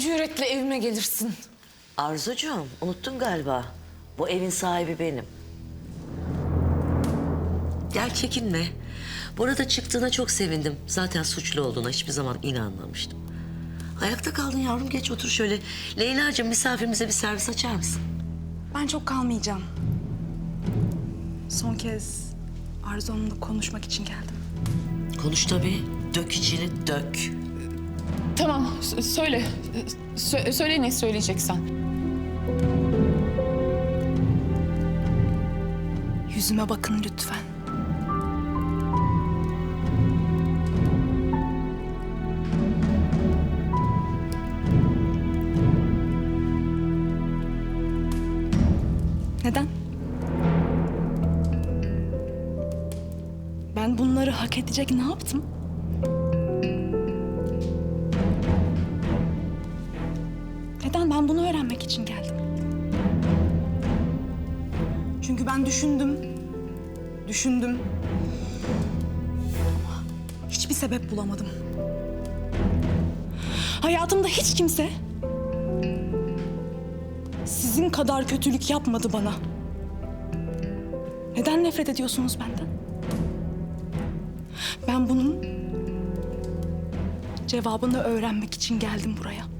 cüretle evime gelirsin? Arzucuğum unuttun galiba. Bu evin sahibi benim. Gel çekinme. Bu arada çıktığına çok sevindim. Zaten suçlu olduğuna hiçbir zaman inanmamıştım. Ayakta kaldın yavrum geç otur şöyle. Leyla'cığım misafirimize bir servis açar mısın? Ben çok kalmayacağım. Son kez Arzu Hanım'la konuşmak için geldim. Konuş tabii. Dök içini dök. Tamam, söyle. Sö- söyle ne söyleyeceksen. Yüzüme bakın lütfen. Neden? Ben bunları hak edecek ne yaptım? Ben bunu öğrenmek için geldim. Çünkü ben düşündüm. Düşündüm. Ama hiçbir sebep bulamadım. Hayatımda hiç kimse sizin kadar kötülük yapmadı bana. Neden nefret ediyorsunuz benden? Ben bunun cevabını öğrenmek için geldim buraya.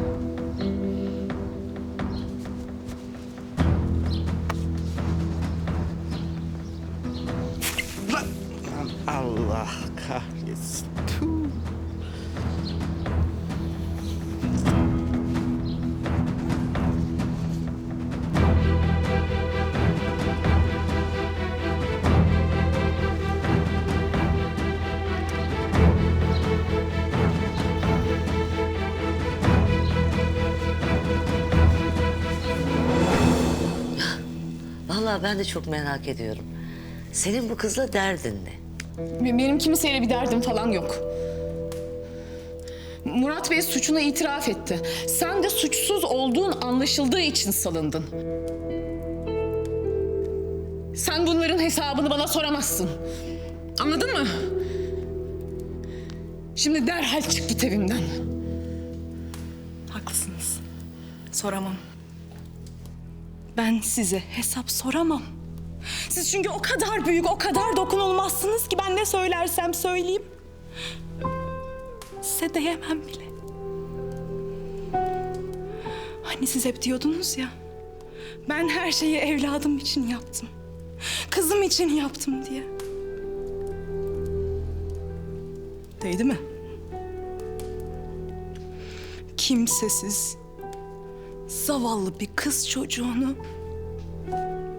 Vallahi ben de çok merak ediyorum. Senin bu kızla derdin ne? Be- Benim kimseyle bir derdim falan yok. Murat Bey suçunu itiraf etti. Sen de suçsuz olduğun anlaşıldığı için salındın. Sen bunların hesabını bana soramazsın. Anladın mı? Şimdi derhal çık git evimden. Haklısınız. Soramam. Ben size hesap soramam. Siz çünkü o kadar büyük, o kadar dokunulmazsınız ki ben ne söylersem söyleyeyim. Size değemem bile. Hani siz hep diyordunuz ya. Ben her şeyi evladım için yaptım. Kızım için yaptım diye. Değdi mi? Kimsesiz, zavallı bir kız çocuğunu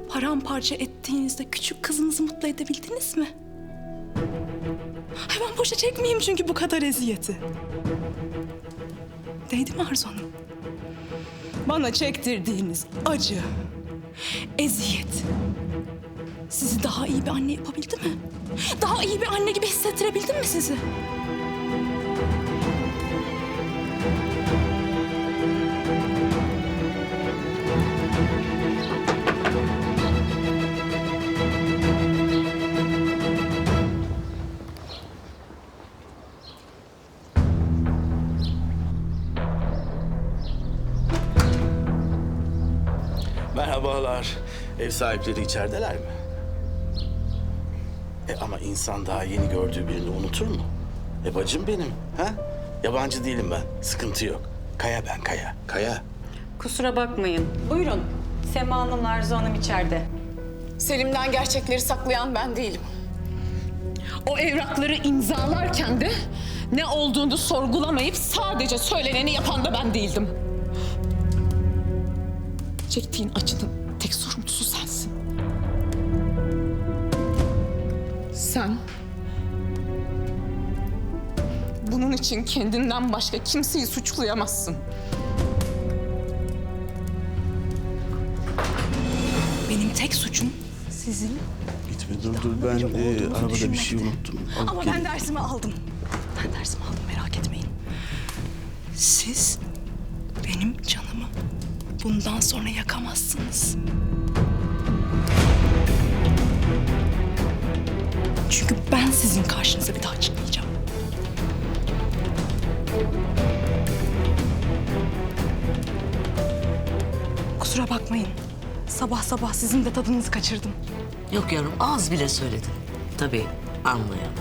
paramparça ettiğinizde küçük kızınızı mutlu edebildiniz mi? Ay ben boşa çekmeyeyim çünkü bu kadar eziyeti. Değdi mi Arzu Hanım? Bana çektirdiğiniz acı, eziyet sizi daha iyi bir anne yapabildi mi? Daha iyi bir anne gibi hissettirebildim mi sizi? Merhabalar. Ev sahipleri içerideler mi? E ama insan daha yeni gördüğü birini unutur mu? E bacım benim, ha? Yabancı değilim ben. Sıkıntı yok. Kaya ben Kaya. Kaya. Kusura bakmayın. Buyurun. Sema Hanım'la Arzu Hanım içeride. Selim'den gerçekleri saklayan ben değilim. O evrakları imzalarken de ne olduğunu sorgulamayıp sadece söyleneni yapan da ben değildim. Çektiğin acının tek sorumlusu sensin. Sen bunun için kendinden başka kimseyi suçlayamazsın. Benim tek suçum sizin Gitme dur dur ben e, arabada bir şey unuttum. Alıp Ama geleyim. ben dersimi aldım. Ben dersimi aldım merak etmeyin. Siz benim canımı bundan sonra yakamazsınız. Çünkü ben sizin karşınıza bir daha çıkmayacağım. Kusura bakmayın. Sabah sabah sizin de tadınızı kaçırdım. Yok yavrum az bile söyledin. Tabii anlayamam.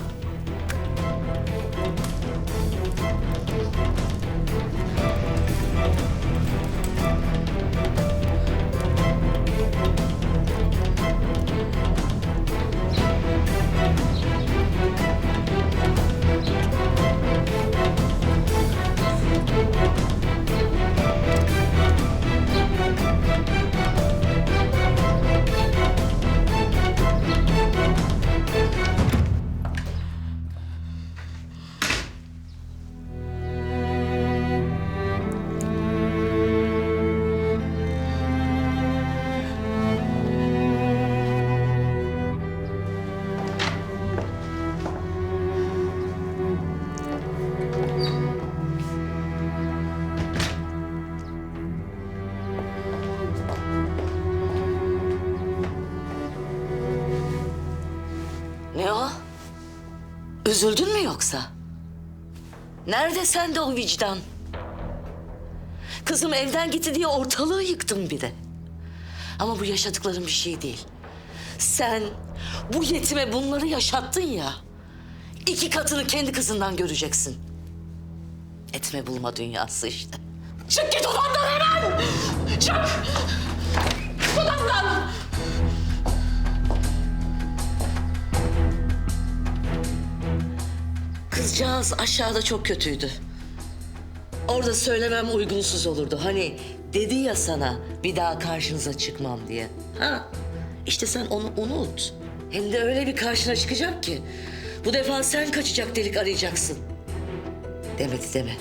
Üzüldün mü yoksa? Nerede sende o vicdan? Kızım evden gitti diye ortalığı yıktım bir de. Ama bu yaşadıkların bir şey değil. Sen bu yetime bunları yaşattın ya. İki katını kendi kızından göreceksin. Etme bulma dünyası işte. Çık git odamdan hemen! Çık! Odamdan! Kızcağız aşağıda çok kötüydü. Orada söylemem uygunsuz olurdu. Hani dedi ya sana bir daha karşınıza çıkmam diye. Ha? İşte sen onu unut. Hem de öyle bir karşına çıkacak ki. Bu defa sen kaçacak delik arayacaksın. Demedi deme.